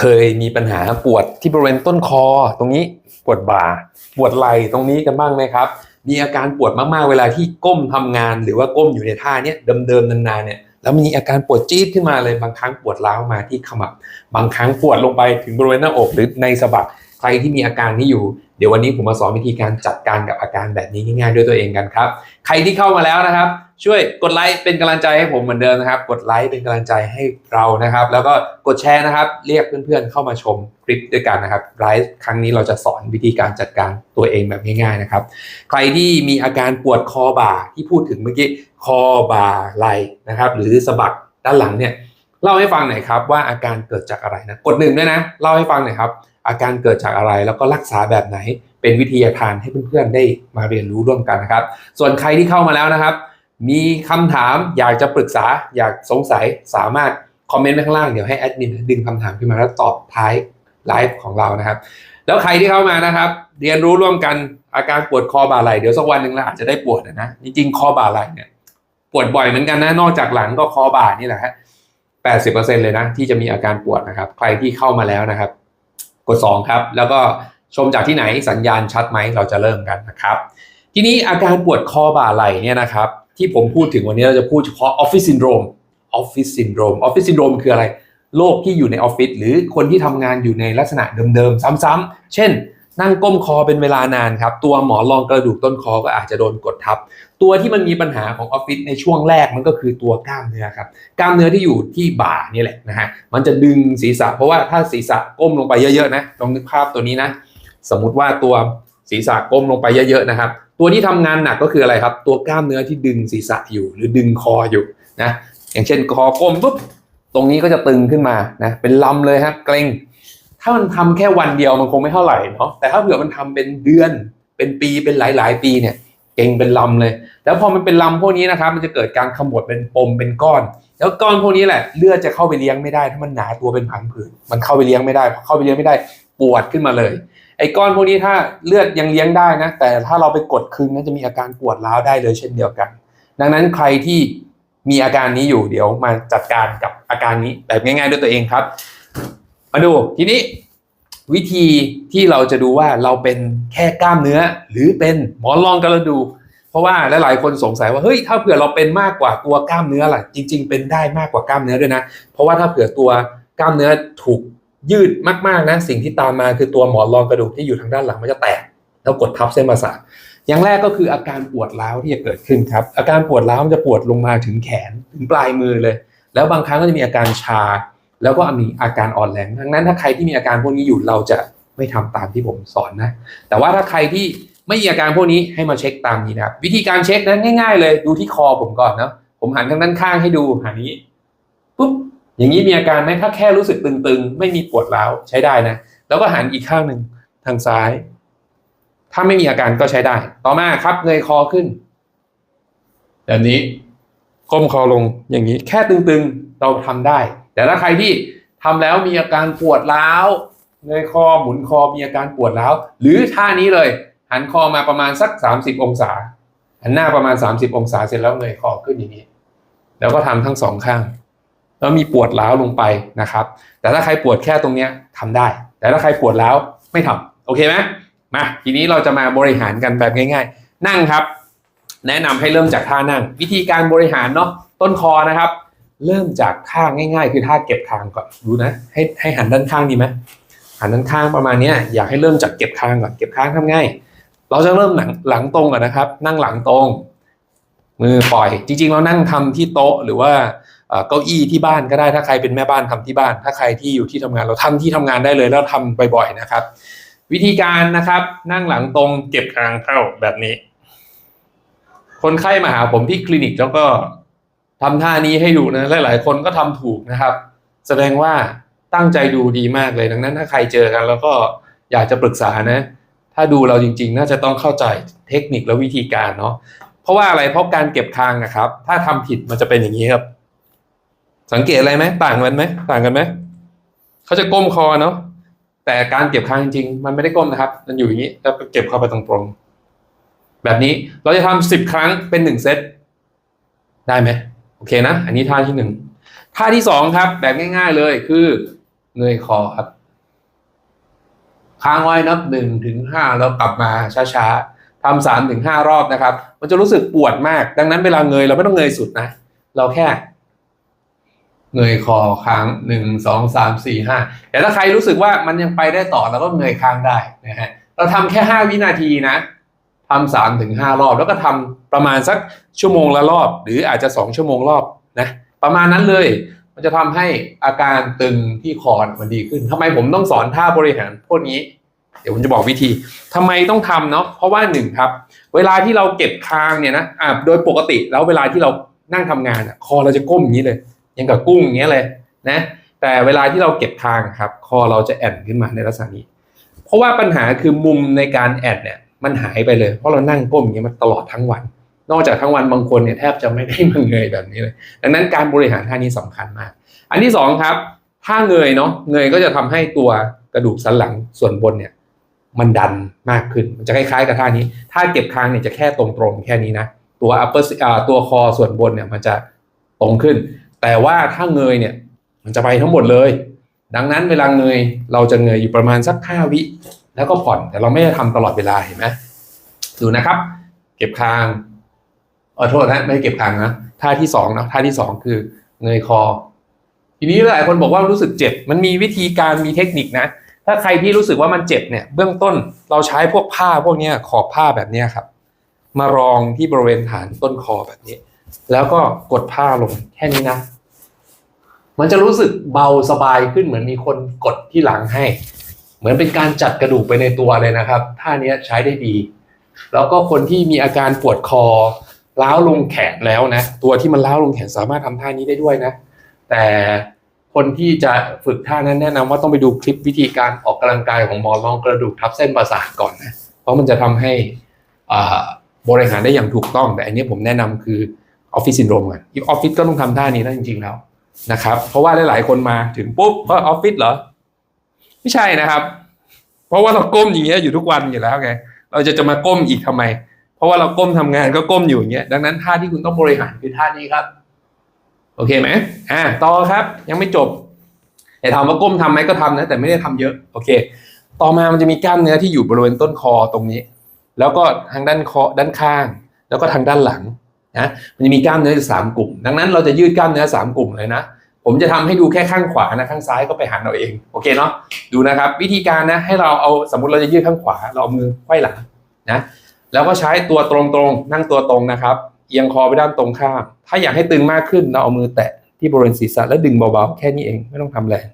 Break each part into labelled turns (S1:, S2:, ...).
S1: เคยมีปัญหาปวดที่บริเวณต้นคอตรงนี้ปวดบ่า ปวดไหล่ตรงนี้กันบ้างไหมครับ มีอาการปวดมากๆเวลาที่ก้มทำงาน หรือว่าก้มอยู่ในท่าเนี้ยเดิมๆนานๆเนี่ยแล้วมีอาการปวดจี๊ดขึ้นมาเลยบางครั้งปวดร้าวมาที่ขมับ บางครั้งปวดลงไปถึงบริเวณหน้าอกหรือในสะบักใครที่มีอาการนี้อยู่เดี๋ยววันนี้ผมมาสอนวิธีการจัดการกับอาการแบบนี้ง่ายๆด้วยตัวเองกันครับ ใครที่เข้ามาแล้วนะครับ ช่วยกดไลค์เป็นกำลังใจให้ผมเหมือนเดิมนะครับ กดไลค์เป็นกำลังใจให้เรานะครับ แล้วก็กดแชร์นะครับ เรียกเพื่อนๆเข้ามาชมคลิปด้วยกันนะครับไลฟ์ครั้งนี้เราจะสอนวิธีการจัดการตัวเองแบบง่ายๆนะครับ ใครที่มีอาการปวดคอบ่าที่พูดถึงเมื่อกี้คอบ่าไหลนะครับ หรือสะบักด้านหลังเนี่ยเล่าให้ฟังหน่อยครับว่าอาการเกิดจากอะไรนะกดหนึ่งด้วยนะเล่าให้ฟังหน่อยครับ อาการเกิดจากอะไรแล้วก็รักษาแบบไหน เป็นวิทยาทานให้เพื่อนๆได้มาเรียนรู้ร่วมกันนะครับ ส่วนใครที่เข้ามาแล้วนะครับ มีคำถามอยากจะปรึกษาอยากสงสัยสามารถคอมเมนต์ไว้ข้างล่างเดี๋ยวให้แอดมินดึงคำถามขึ้นมาแล้วตอบท้ายไลฟ์ของเรานะครับ แล้วใครที่เข้ามานะครับ เรียนรู้ร่วมกันอาการปวดคอบ่าไหล่เดี๋ยวสักวันหนึ่งเราอาจจะได้ปวดนะจริงๆคอบ่าไหล่เนี่ยปวดบ่อยเหมือนกันนะนอกจากหลังก็คอบ่านี่แหละฮะแปดสิบเปอร์เซ็นเลยนะที่จะมีอาการปวดนะครับ ใครที่เข้ามาแล้วนะครับ กด2ครับ แล้วก็ชมจากที่ไหนสัญญาณชัดไหมเราจะเริ่มกันนะครับ ทีนี้อาการปวดคอบ่าไหล่เนี่ยนะครับ ที่ผมพูดถึงวันนี้เราจะพูดเฉพาะออฟฟิศซินโดรมออฟฟิศซินโดรมออฟฟิศซินโดรมคืออะไร โรคที่อยู่ในออฟฟิศหรือคนที่ทำงานอยู่ในลักษณะเดิมๆ ซ้ำๆเช่น นั่งก้มคอเป็นเวลานานครับ ตัวหมอนรองกระดูกต้นคอก็อาจจะโดนกดทับ ตัวที่มันมีปัญหาของออฟฟิศในช่วงแรกมันก็คือตัวกล้ามเนื้อครับ กล้ามเนื้อที่อยู่ที่บ่านี่แหละนะฮะ มันจะดึงศีรษะ เพราะว่าถ้าศีรษะก้มลงไปเยอะๆนะ ลองนึกภาพตัวนี้นะ สมมุติว่าตัวศีรษะก้มลงไปเยอะๆนะครับ ตัวที่ทำงานหนักก็คืออะไรครับ ตัวกล้ามเนื้อที่ดึงศีรษะอยู่ หรือดึงคออยู่นะอย่างเช่นคอก้มปุ๊บตรงนี้ก็จะตึงขึ้นมานะเป็นลำเลยครับเกร็งถ้ามันทำแค่วันเดียวมันคงไม่เท่าไหร่เนาะแต่ถ้าเผื่อมันทำเป็นเดือน เป็นปีเป็นหลาย ๆ ปีเนี่ยเก่งเป็นลำเลย แล้วพอมันเป็นลำพวกนี้นะครับ มันจะเกิดการขมวดเป็นปมเป็นก้อน แล้วก้อนพวกนี้แหละเลือดจะเข้าไปเลี้ยงไม่ได้ ถ้ามันหนาตัวเป็นผังผืดมันเข้าไปเลี้ยงไม่ได้พอเข้าไปเลี้ยงไม่ได้ปวดขึ้นมาเลย ไอ้ก้อนพวกนี้ถ้าเลือดยังเลี้ยงได้นะ แต่ถ้าเราไปกดคึงนั้นจะมีอาการปวดร้าวได้เลยเช่นเดียวกัน ดังนั้นใครที่มีอาการนี้อยู่เดี๋ยวมาจัดการกับอาการนี้แบบง่ายๆด้วยตัวเองครับ มาดูทีนี้วิธีที่เราจะดูว่าเราเป็นแค่กล้ามเนื้อ หรือเป็นหมอนรองกระดูกเพราะว่าหลายๆคนสงสัยว่าเฮ้ยถ้าเผื่อเราเป็นมากกว่าตัวกล้ามเนื้อล่ะจริง ๆ เป็นได้มากกว่ากล้ามเนื้อด้วยนะ เพราะว่าถ้าเผื่อตัวกล้ามเนื้อถูก ยืดมากๆนะสิ่งที่ตามมาคือตัวหมอนรองกระดูกที่อยู่ทางด้านหลังมันจะแตกแล้วกดทับเส้นประสาทอย่างแรกก็คืออาการปวดร้าวที่จะเกิดขึ้นครับ อาการปวดร้าวมันจะปวดลงมาถึงแขนถึงปลายมือเลย แล้วบางครั้งก็จะมีอาการชา แล้วก็มีอาการอ่อนแรงดังนั้นถ้าใครที่มีอาการพวกนี้อยู่เราจะไม่ทำตามที่ผมสอนนะ แต่ว่าถ้าใครที่ไม่มีอาการพวกนี้ให้มาเช็คตามนี้นะครับวิธีการเช็คนั้นง่าย ๆ เลยดูที่คอผมก่อนเนาะผมหันทางด้านข้างให้ดูหันนี้ปุ๊บ อย่างนี้มีอาการไหมถ้าแค่รู้สึกตึงๆ ไม่มีปวดร้าวใช้ได้นะ แล้วก็หันอีกข้างหนึ่งทางซ้าย ถ้าไม่มีอาการก็ใช้ได้ ต่อมาครับเงยคอขึ้น แบบนี้ก้มคอลงอย่างนี้แค่ตึงๆเราทำได้ แต่ถ้าใครที่ทำแล้วมีอาการปวดร้าวเงยคอหมุนคอมีอาการปวดร้าวหรือท่านี้เลย หันคอมาประมาณสัก 30 องศาหันหน้าประมาณ 30 องศาเสร็จแล้วเงยคอขึ้นอย่างนี้ แล้วก็ทำทั้งสองข้าง แล้วมีปวดร้าวลงไปนะครับ แต่ถ้าใครปวดแค่ตรงเนี้ยทำได้ แต่ถ้าใครปวดร้าวไม่ทำโอเคไหมมาทีนี้เราจะมาบริหารกันแบบง่าย ๆ นั่งครับ แนะนำให้เริ่มจากท่านั่ง วิธีการบริหารเนาะต้นคอนะครับ เริ่มจากท่าง่าย ๆ คือท่าเก็บคางก่อนดูนะ ให้ให้หันด้านข้างดีไหมหันด้านข้างประมาณนี้อยากให้เริ่มจากเก็บคางก่อนเก็บคางทำง่ายเราจะเริ่มหลังหลังตรงก่อนนะครับ นั่งหลังตรง มือปล่อย จริงๆ เรานั่งทำที่โต๊ะหรือว่า เก้าอี้ที่บ้านก็ได้ถ้าใครเป็นแม่บ้านทำที่บ้าน ถ้าใครที่อยู่ที่ทำงานเราทำที่ทำงานได้เลยแล้วทำบ่อยๆนะครับ วิธีการนะครับ นั่งหลังตรงเก็บคางเข้าแบบนี้ คนไข้มาหาผมที่คลินิกแล้วก็ทำท่านี้ให้ดูนะหลายๆ คนก็ทำถูกนะครับ แสดงว่าตั้งใจดูดีมากเลยดังนั้นถ้าใครเจอกัน แล้วก็อยากจะปรึกษานะ ถ้าดูเราจริง ๆ น่าจะต้องเข้าใจเทคนิคและวิธีการเนาะเพราะว่าอะไรเพราะการเก็บคางนะครับ ถ้าทำผิดมันจะเป็นอย่างนี้ครับ สังเกตอะไรไหมต่างกันไหมต่างกันไหมเขาจะก้มคอเนาะแต่การเก็บคางจริงๆมันไม่ได้ก้มนะครับ มันอยู่อย่างนี้แล้วก็เก็บเข้าไปตรงๆแบบนี้เราจะทำสิบครั้งเป็นหนึ่งเซตได้ไหมโอเคนะ อันนี้ท่าที่หนึ่งท่าที่สองครับ แบบง่าย ๆเลยคือเงยคอครับค้างไว้นับหนึ่งถึงห้าแล้วกลับมาช้าๆทำสามถึงห้ารอบนะครับ มันจะรู้สึกปวดมาก ดังนั้นเวลาเงยเราไม่ต้องเงยสุดนะ เราแค่ เงยคอค้างหนึ่งสองสามสี่ห้าแต่ถ้าใครรู้สึกว่ามันยังไปได้ต่อเราก็เงยค้างได้นะฮะเราทำแค่ห้าวินาทีนะทำสามถึงห้ารอบ แล้วก็ทำประมาณสักชั่วโมงละรอบ หรืออาจจะสองชั่วโมงรอบนะประมาณนั้นเลย มันจะทำให้อาการตึงที่คอมันดีขึ้นทำไมผมต้องสอนท่าบริหารพวกนี้เดี๋ยวผมจะบอกวิธีทำไมต้องทำเนาะ เพราะว่าหนึ่งครับ เวลาที่เราเก็บคางเนี่ยนะ อ่า โดยปกติแล้วเวลาที่เรานั่งทำงานอะคอเราจะก้มอย่างนี้เลย ยังกับกุ้งอย่างเงี้ยเลยนะแต่เวลาที่เราเก็บคางครับ คอเราจะแอนขึ้นมาในลักษณะนี้ เพราะว่าปัญหาคือมุมในการแอนเนี่ยมันหายไปเลย เพราะเรานั่งก้มอย่างเงี้ยมาตลอดทั้งวัน นอกจากทั้งวันบางคนเนี่ยแทบจะไม่ได้มาเงยแบบนี้เลย ดังนั้นการบริหารท่านี้สำคัญมาก อันที่สองครับถ้าเงยเนาะเงยก็จะทำให้ตัวกระดูกสันหลังส่วนบนเนี่ยมันดันมากขึ้น มันจะคล้ายๆกับท่านี้ ถ้าเก็บคางเนี่ยจะแค่ตรงๆแค่นี้นะ ตัว upper อ่าตัวคอส่วนบนเนี่ยมันจะตรงขึ้น แต่ว่าถ้าเงยเนี่ย มันจะไปทั้งหมดเลย ดังนั้นเวลาเงยเราจะเงยอยู่ประมาณสักห้าวิ แล้วก็ผ่อนแต่เราไม่ได้ทำตลอดเวลาเห็นไหมดูนะครับ เก็บคางเออโทษนะไม่ได้เก็บคางนะท่าที่สองนะท่าที่สองคือเงยคอ ทีนี้หลายคนบอกว่ารู้สึกเจ็บ มันมีวิธีการมีเทคนิคนะ ถ้าใครที่รู้สึกว่ามันเจ็บเนี่ย เบื้องต้นเราใช้พวกผ้าพวกนี้ขอบผ้าแบบนี้ครับ มารองที่บริเวณฐานต้นคอแบบนี้ แล้วก็กดผ้าลงแค่นี้นะ มันจะรู้สึกเบาสบายขึ้นเหมือนมีคนกดที่หลังให้ เหมือนเป็นการจัดกระดูกไปในตัวเลยนะครับท่านี้ใช้ได้ดี แล้วก็คนที่มีอาการปวดคอล้าวลงแขนแล้วนะ ตัวที่มันล้าวลงแขนสามารถทำท่านี้ได้ด้วยนะ แต่คนที่จะฝึกท่านั้นแนะนำว่าต้องไปดูคลิปวิธีการออกกำลังกายของหมอรองกระดูกทับเส้นประสาทก่อนนะ เพราะมันจะทำให้บริหารได้อย่างถูกต้อง แต่อันนี้ผมแนะนำคือ ออฟฟิศซินโดรมก่อนออฟฟิศก็ต้องทำท่านี้แล้วจริงๆแล้วนะครับ เพราะว่าหลายๆคนมาถึงปุ๊บว่าออฟฟิศเหรอ ไม่ใช่นะครับ เพราะว่าเราก้มอย่างเงี้ยอยู่ทุกวันอยู่แล้วไงเราจะจะมาก้มอีกทำไม เพราะว่าเราก้มทำงานก็ก้มอยู่อย่างเงี้ยดังนั้นท่าที่คุณต้องบริหารคือท่านี้ครับ โอเคไหมอ่าต่อครับ ยังไม่จบแต่ถามว่าก้มทำไหมก็ทำนะ แต่ไม่ได้ทำเยอะโอเค ต่อมามันจะมีกล้ามเนื้อที่อยู่บริเวณต้นคอตรงนี้ แล้วก็ทางด้านคอด้านข้าง แล้วก็ทางด้านหลัง นะมันจะมีกล้ามเนื้อสามกลุ่ม ดังนั้นเราจะยืดกล้ามเนื้อสามกลุ่มเลยนะ ผมจะทำให้ดูแค่ข้างขวานะข้างซ้ายก็ไปหันเอาเองโอเคเนาะดูนะครับ วิธีการนะให้เราเอาสมมติเราจะยืดข้างขวาเราเอามือไขว้หลังนะแล้วก็ใช้ตัวตรงๆนั่งตัวตรงนะครับ เอียงคอไปด้านตรงข้าม ถ้าอยากให้ตึงมากขึ้นเราเอามือแตะที่บริเวณศีรษะแล้วดึงเบาๆแค่นี้เองไม่ต้องทำแรง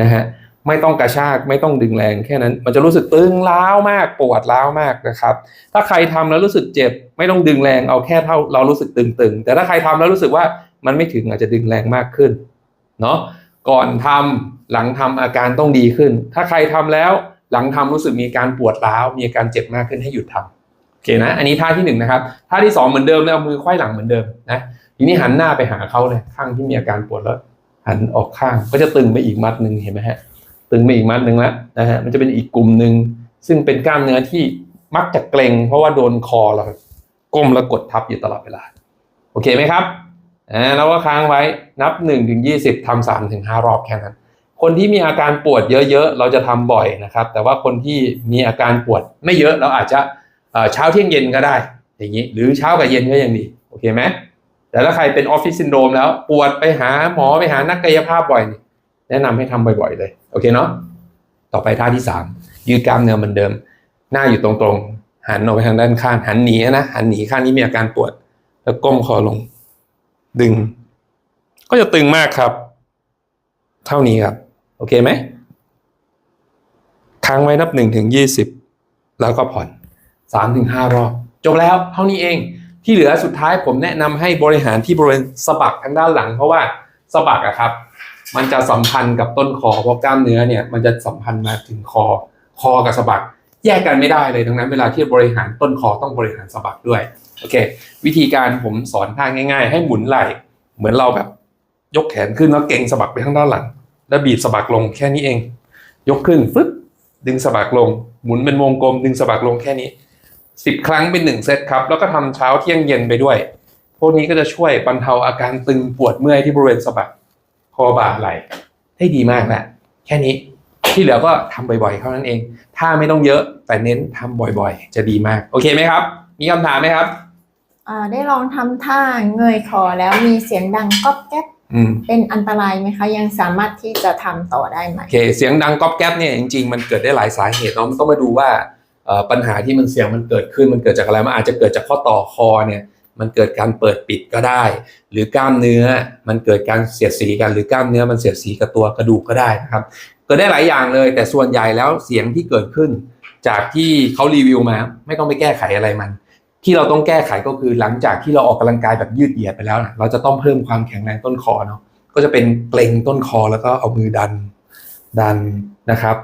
S1: นะฮะ ไม่ต้องกระชากไม่ต้องดึงแรงแค่นั้น มันจะรู้สึกตึงล้าวมากปวดล้าวมากนะครับ ถ้าใครทำแล้วรู้สึกเจ็บ ไม่ต้องดึงแรงเอาแค่เท่าเรารู้สึกตึงๆ แต่ถ้าใครทำแล้วรู้สึกว่ามันไม่ถึงอาจจะดึงแรงมากขึ้นเนาะก่อนทำหลังทำอาการต้องดีขึ้น ถ้าใครทำแล้วหลังทำรู้สึกมีอาการปวดร้าว มีอาการเจ็บมากขึ้นให้หยุดทำโอเคนะ อันนี้ท่าที่หนึ่งนะครับท่าที่สองเหมือนเดิมเลยเอามือไขว้หลังเหมือนเดิมนะทีนี้หันหน้าไปหาเขาเลยข้างที่มีอาการปวดแล้วหันออกข้างก็จะตึงไปอีกมัดหนึ่งเห็นไหมฮะ ตึงไปอีกมัดหนึ่งแล้วนะฮะมันจะเป็นอีกกลุ่มหนึ่งซึ่งเป็นกล้ามเนื้อที่มักจะเกร็ง เพราะว่าโดนคอเราก้มแล้วกดทับอยู่ตลอดเวลา โอเคไหมครับอ่าแล้วก็ค้างไว้นับ1นถึงยีทำสามถึงห้ารอบแค่นั้น คนที่มีอาการปวดเยอะๆ เราจะทำบ่อยนะครับ แต่ว่าคนที่มีอาการปวดไม่เยอะเราอาจจะเอ่อเช้าเที่ยงเย็นก็ได้ อย่างนี้ หรือเช้ากับเย็นก็ยังดี โอเคไหมแต่ถ้าใครเป็นออฟฟิศซินโดรมแล้วปวดไปหาหมอไปหานักกายภาพบ่อยนี่ แนะนำให้ทำบ่อยๆเลย โอเคเนาะต่อไปท่าที่สามยืดกล้ามเนื้อเหมือนเดิม หน้าอยู่ตรงๆ หันออกไปทางด้านข้าง หันหนีนะ หันหนีข้างที่มีอาการปวด แล้วก้มคอลง ดึง ก็จะตึงมากครับ เท่านี้ครับ โอเคไหมค้างไว้นับหนึ่งถึงยี่สิบแล้วก็ผ่อนสามถึงห้ารอบจบแล้วเท่านี้เองที่เหลือสุดท้ายผมแนะนำให้บริหารที่บริเวณสะบักทางด้านหลัง เพราะว่าสะบักอะครับ มันจะสัมพันธ์กับต้นคอเพราะกล้ามเนื้อเนี่ยมันจะสัมพันธ์มาถึงคอคอกับสะบักแยกกันไม่ได้เลยดังนั้นเวลาที่บริหารต้นคอต้องบริหารสะบักด้วยโอเค วิธีการผมสอนท่าง่าย ๆ ให้หมุนไหล่เหมือนเราแบบยกแขนขึ้นแล้วเก่งสะบักไปข้างด้านหลัง แล้วบีบสะบักลงแค่นี้เอง ยกขึ้นฟึ๊บดึงสะบักลง หมุนเป็นวงกลม ดึงสะบักลงแค่นี้สิบครั้งเป็นหนึ่งเซตครับ แล้วก็ทำเช้าเที่ยงเย็นไปด้วย พวกนี้ก็จะช่วยบรรเทาอาการตึงปวดเมื่อยที่บริเวณสะบัก คอบ่าไหล่ได้ดีมากแหละแค่นี้ที่เหลือก็ทำบ่อยๆเท่านั้นเอง ถ้าไม่ต้องเยอะแต่เน้นทำบ่อยๆ จะดีมาก โอเคไหมครับ มีคำถามไหมครับ
S2: อ่าได้ลองทำท่าเงยคอแล้วมีเสียงดังก๊อบแก๊บ
S1: อืม
S2: เป็นอันตรายไหมคะ ยังสามารถที่จะทำต่อได้ไหม
S1: โอเค เสียงดังก๊อบแก๊บเนี่ยจริงๆมันเกิดได้หลายสาเหตุเนาะมันต้องมาดูว่าเอ่อปัญหาที่มันเสียงมันเกิดขึ้นมันเกิดจากอะไรมันอาจจะเกิดจากข้อต่อคอเนี่ย มันเกิดการเปิดปิดก็ได้ หรือกล้ามเนื้อมันเกิดการเสียดสีกันหรือกล้ามเนื้อมันเสียดสีกับตัวกระดูกก็ได้นะครับเกิดได้หลายอย่างเลย แต่ส่วนใหญ่แล้วเสียงที่เกิดขึ้น จากที่เขารีวิวมา ไม่ต้องไปแก้ไขอะไรมัน ที่เราต้องแก้ไขก็คือหลังจากที่เราออกกำลังกายแบบยืดเหยียดไปแล้วนะเราจะต้องเพิ่มความแข็งแรงต้นคอเนาะก็จะเป็นเกร็งต้นคอแล้วก็เอามือดันดันนะครับ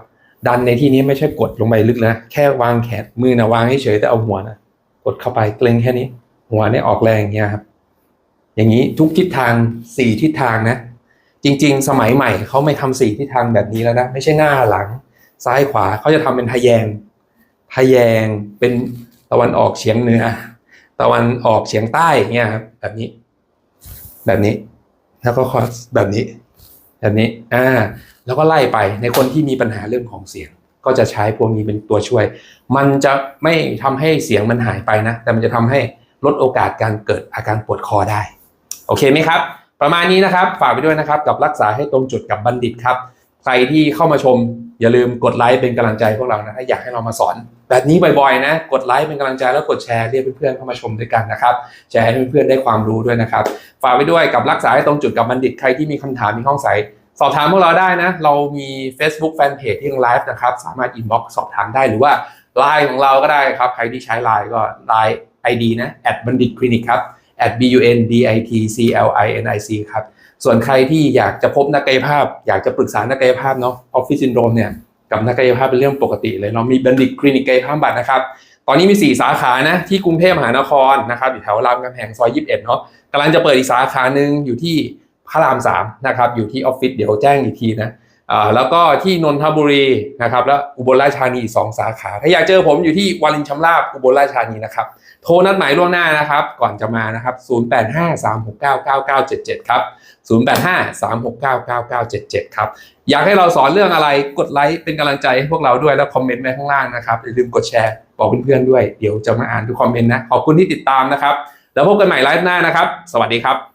S1: ดันในที่นี้ไม่ใช่กดลงไปลึกนะ แค่วางแขนมือนะวางเฉยแต่เอาหัวนะกดเข้าไปเกร็งแค่นี้ หัวเนี่ยออกแรงเงี้ยครับอย่างนี้ทุกทิศทางสี่ทิศทางนะ จริง ๆ สมัยใหม่เขาไม่ทำสี่ทิศทางแบบนี้แล้วนะไม่ใช่หน้าหลัง ซ้ายขวาเขาจะทำเป็นทะแยงทะแยงเป็นตะวันออกเฉียงเหนือตะวันออกเฉียงใต้เงี้ยครับแบบนี้ แบบนี้ แล้วก็คอสแบบนี้ แบบนี้อ่าแล้วก็ไล่ไปในคนที่มีปัญหาเรื่องของเสียง ก็จะใช้พวกนี้เป็นตัวช่วย มันจะไม่ทำให้เสียงมันหายไปนะ แต่มันจะทำให้ ลดโอกาสการเกิดอาการปวดคอได้ โอเคไหมครับ ประมาณนี้นะครับ ฝากไปด้วยนะครับ กับรักษาให้ตรงจุดกับบัณฑิตครับ ใครที่เข้ามาชม อย่าลืมกดไลค์เป็นกำลังใจพวกเรานะถ้าอยากให้เรามาสอน แบบนี้บ่อยๆ นะ กดไลค์เป็นกำลังใจแล้วกดแชร์เรียกเพื่อนๆเข้ามาชมด้วยกันนะครับแชร์ให้เพื่อนๆได้ความรู้ด้วยนะครับ ฝากไปด้วยกับรักษาให้ตรงจุดกับบัณฑิตใครที่มีคำถามมีข้องใสสอบถามพวกเราได้นะ เรามี Facebook Fanpage ที่ยังไลฟ์นะครับ สามารถอินบ็อกซ์สอบถามได้หรือว่า Line ของเราก็ได้ครับ ใครที่ใช้ Line ก็ Line ID นะ at บัณฑิตคลินิกครับ at b u n d i t c l i n i c ครับ ส่วนใครที่อยากจะพบนักกายภาพ อยากจะปรึกษานักกายภาพเนาะออฟฟิศซินโดรมเนี่ยกับนักกายภาพเป็นเรื่องปกติเลยเรามีบัณฑิตคลินิกกายภาพบำบัดนะครับ ตอนนี้มี 4 สาขานะที่กรุงเทพมหานครนะครับอยู่แถวรามคำแหงซอย 21 เนาะกำลังจะเปิดอีกสาขาหนึ่งอยู่ที่พระราม3นะครับอยู่ที่ออฟฟิศเดี๋ยวแจ้งอีกทีนะ แล้วก็ที่นนทบุรีนะครับแล้วอุบลราชธานีอีกสองสาขา ถ้าอยากเจอผมอยู่ที่วารินชำราบอุบลราชธานีนะครับ โทรนัดหมายล่วงหน้านะครับ ก่อนจะมานะครับ 0853699977 ครับ 0853699977 ครับ อยากให้เราสอนเรื่องอะไรกดไลค์เป็นกำลังใจให้พวกเราด้วยแล้วคอมเมนต์ไว้ข้างล่างนะครับอย่าลืมกดแชร์บอกเพื่อนๆด้วย เดี๋ยวจะมาอ่านทุกคอมเมนต์นะขอบคุณที่ติดตามนะครับ แล้วพบกันใหม่ไลฟ์หน้านะครับ สวัสดีครับ